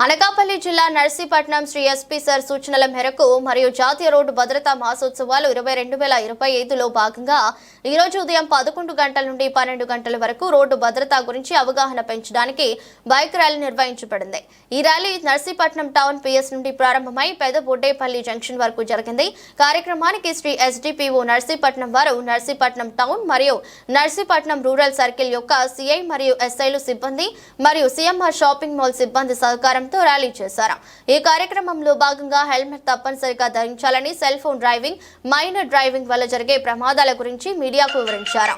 అనకాపల్లి జిల్లా Narsipatnam Shri SP sir సూచనల మేరకు మరియు జాతీయ రోడ్డు భద్రతా మాసోత్సవాలు ఇరవై రెండు వేల ఇరవై ఐదులో భాగంగా ఈ రోజు ఉదయం పదకొండు గంటల నుండి పన్నెండు గంటల వరకు రోడ్డు భద్రత గురించి అవగాహన పెంచడానికి బైక్ ర్యాలీ నిర్వహించబడింది. ఈ ర్యాలీ నర్సీపట్నం టౌన్ పిఎస్ నుండి ప్రారంభమై పెద్ద బొడ్డేపల్లి జంక్షన్ వరకు జరిగింది. కార్యక్రమానికి శ్రీ ఎస్డిపిఓ నర్సీపట్నం వారు నర్సీపట్నం టౌన్ మరియు నర్సీపట్నం రూరల్ సర్కిల్ యొక్క సిఐ మరియు ఎస్ఐలు సిబ్బంది మరియు సిఎంఆర్ షాపింగ్ మాల్ సిబ్బంది సహకారం సహకారంతో ర్యాలీ చేశారు. ఈ కార్యక్రమంలో భాగంగా హెల్మెట్ తప్పనిసరిగా ధరించాలని cell phone driving minor driving వల్ల జరిగే ప్రమాదాల గురించి మీడియాకు వివరించారు.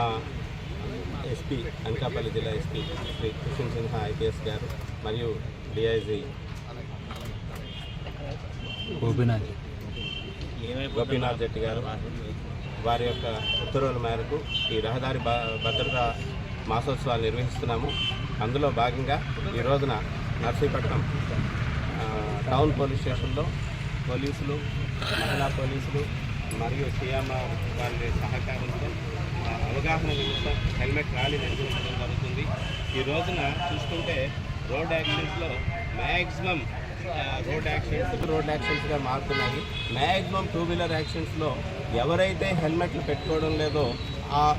మా ఎస్పీ అనకాపల్లి జిల్లా ఎస్పీ శ్రీ కిషన్ సిన్హా ఐపీఎస్ గారు మరియు డిఐజీ. గోపీనాథ్ గోపీనాథ్ జెట్టి గారు వారి యొక్క ఉత్తర్వుల మేరకు ఈ రహదారి భద్రతా మాసోత్సవాలు నిర్వహిస్తున్నాము. అందులో భాగంగా ఈ రోజున నర్సీపట్నం టౌన్ పోలీస్ స్టేషన్లో పోలీసులు మహిళా పోలీసులు మరియు సిఎంఆర్ వారి సహకారంతో అవగాహన నిమిత్తం హెల్మెట్ ర్యాలీ నిర్వహించడం జరుగుతుంది. ఈ రోజున చూసుకుంటే రోడ్ యాక్సిడెంట్స్లో మ్యాక్సిమం రోడ్ యాక్సిడెంట్స్ రోడ్ యాక్సిడెంట్స్గా మారుతున్నాయి. మ్యాక్సిమం టూ వీలర్ యాక్సిడెంట్స్లో ఎవరైతే హెల్మెట్లు పెట్టుకోవడం లేదో ఆ-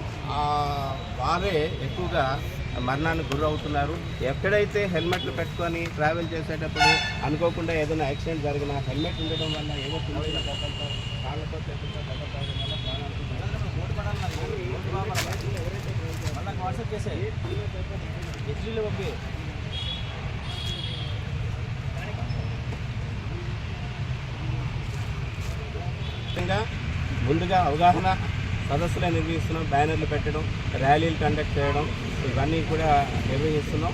వారే ఎక్కువగా మరణానికి గురవుతున్నారు. ఎక్కడైతే హెల్మెట్లు పెట్టుకొని ట్రావెల్ చేసేటప్పుడు అనుకోకుండా ఏదైనా యాక్సిడెంట్ జరిగినా హెల్మెట్ ఉండడం వల్ల ఏదో చిన్న కాళ్ళతో చేతులతో వల్ల ప్రాణాలు వాట్సాప్ చేసే పంపి ముందుగా అవగాహన సదస్సులు నిర్వహిస్తున్నాం బ్యానర్లు పెట్టడం ర్యాలీలు కండక్ట్ చేయడం ఇవన్నీ కూడా నిర్వహిస్తున్నాం.